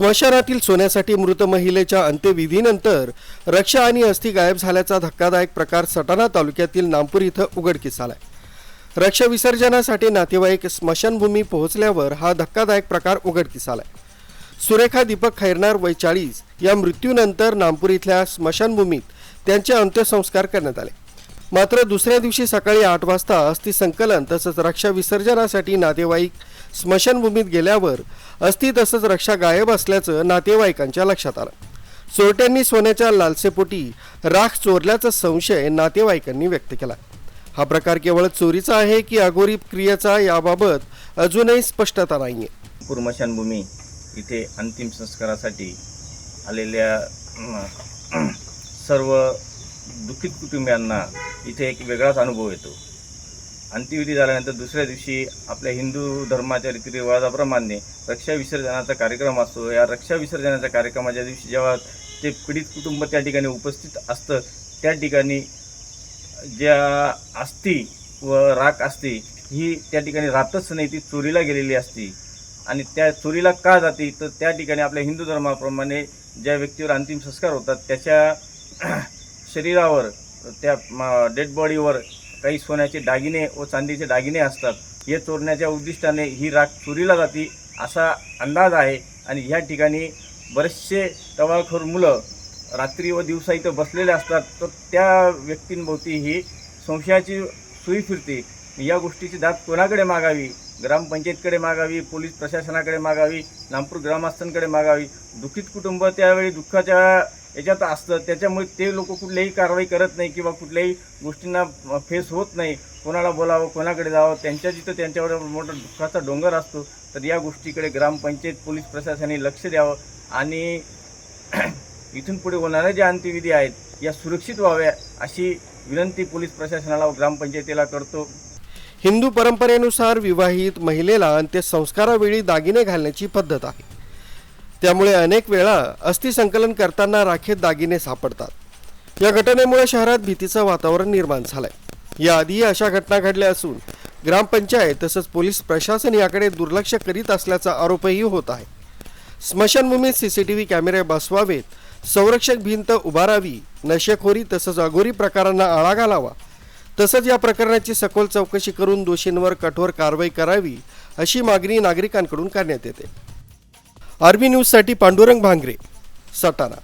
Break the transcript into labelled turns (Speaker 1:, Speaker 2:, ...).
Speaker 1: स्मशानातील सोन्यासाठी मृत महिलेच्या अंत्यविधीनंतर रक्षा आणि अस्थि गायब झाल्याचा धक्कादायक प्रकार सटाणा तालुक्यातील नामपूर इथं उघडकीस आलाय रक्षा विसर्जनासाठी नातेवाईक स्मशानभूमी पोहोचल्यावर हा धक्कादायक प्रकार उघडकीस आलाय सुरेखा दीपक खैरनार वय चाळीस या मृत्यूनंतर नामपूर इथल्या स्मशानभूमीत त्यांचे अंत्यसंस्कार करण्यात आले. मात्र दुसऱ्या दिवशी सकाळी आठ वाजता अस्थि संकलन तसंच रक्षा विसर्जनासाठी नातेवाईक स्मशानभूमीत गेल्यावर अस्थि तसंच रक्षा गायब असल्याचं नातेवाईकांच्या लक्षात आलं. चोरट्यांनी सोन्याच्या लालसेपोटी राख चोरल्याचा संशय नातेवाईकांनी व्यक्त केला. हा प्रकार केवळ चोरीचा आहे की अघोरी क्रियेचा याबाबत अजूनही स्पष्टता नाहीये.
Speaker 2: आहे मशानभूमी इथे अंतिम संस्कारासाठी आलेल्या सर्व दुःखित कुटुंबियांना इथे एक वेगळाच अनुभव येतो. अंत्यविधी झाल्यानंतर दुसऱ्या दिवशी आपल्या हिंदू धर्माच्या रीतिरिवाजाप्रमाणे रक्षा विसर्जनाचा कार्यक्रम असतो. या रक्षा विसर्जनाच्या कार्यक्रमाच्या दिवशी जेव्हा ते पीडित कुटुंब त्या ठिकाणी उपस्थित असतं त्या ठिकाणी ज्या अस्थी व राख असते ही त्या ठिकाणी राहतच नाही ती चोरीला गेलेली असती. आणि त्या चोरीला का जाते? तर त्या ठिकाणी आपल्या हिंदू धर्माप्रमाणे ज्या व्यक्तीवर अंतिम संस्कार होतात त्याच्या शरीरावर त्या डेड बॉडीवर काही सोन्याचे दागिने व चांदीचे दागिने असतात. हे चोरण्याच्या उद्दिष्टाने ही राख चोरीला जाते असा अंदाज आहे आणि ह्या ठिकाणी बरेचसे टवाळखोर मुलं रात्री व दिवसा इथं बसलेले असतात. तर त्या व्यक्तींभोवती ही संशयाची सुई फिरते. या गोष्टीची दाद कोणाकडे मागावी? ग्रामपंचायतकडे मागावी? पोलीस प्रशासनाकडे मागावी? नागपूर ग्रामस्थांकडे मागावी? दुःखित कुटुंब त्यावेळी दुःखाच्या याच्यात असतं. त्याच्यामुळे ते लोक कुठल्याही कारवाई करत नाही किंवा कुठल्याही गोष्टींना फेस होत नाही. कोणाला बोलावं कोणाकडे जावं त्यांच्या जिथं त्यांच्यावर मोठा दुःखाचा डोंगर असतो तर या गोष्टीकडे ग्रामपंचायत पोलीस प्रशासनाने लक्ष द्यावं आणि इथून पुढे होणाऱ्या ज्या अंत्यविधी आहेत या सुरक्षित व्हाव्या अशी विनंती पोलीस प्रशासनाला व ग्रामपंचायतीला करतो.
Speaker 1: हिंदू परंपरेनुसार विवाहित महिलेला अंत्यसंस्कारावेळी दागिने घालण्याची पद्धत आहे. त्यामुळे अनेक वेळा अस्थिसंकलन करताना राखेत दागिने सापडतात. या घटनेमुळे शहरात भीतीचं वातावरण निर्माण झालंय. याआधी अशा घटना घडल्या असून ग्रामपंचायत तसंच पोलीस प्रशासन याकडे दुर्लक्ष करीत असल्याचा आरोपही होत आहे. स्मशानभूमीत सीसीटीव्ही कॅमेरे बसवावेत संरक्षक भिंत उभारावी नशेखोरी तसंच अघोरी प्रकारांना आळा घालावा तसंच या प्रकरणाची सखोल चौकशी करून दोषींवर कठोर कारवाई करावी अशी मागणी नागरिकांकडून करण्यात येते. आर्मी न्यूजसाठी पांडुरंग भांगरे सटाणा.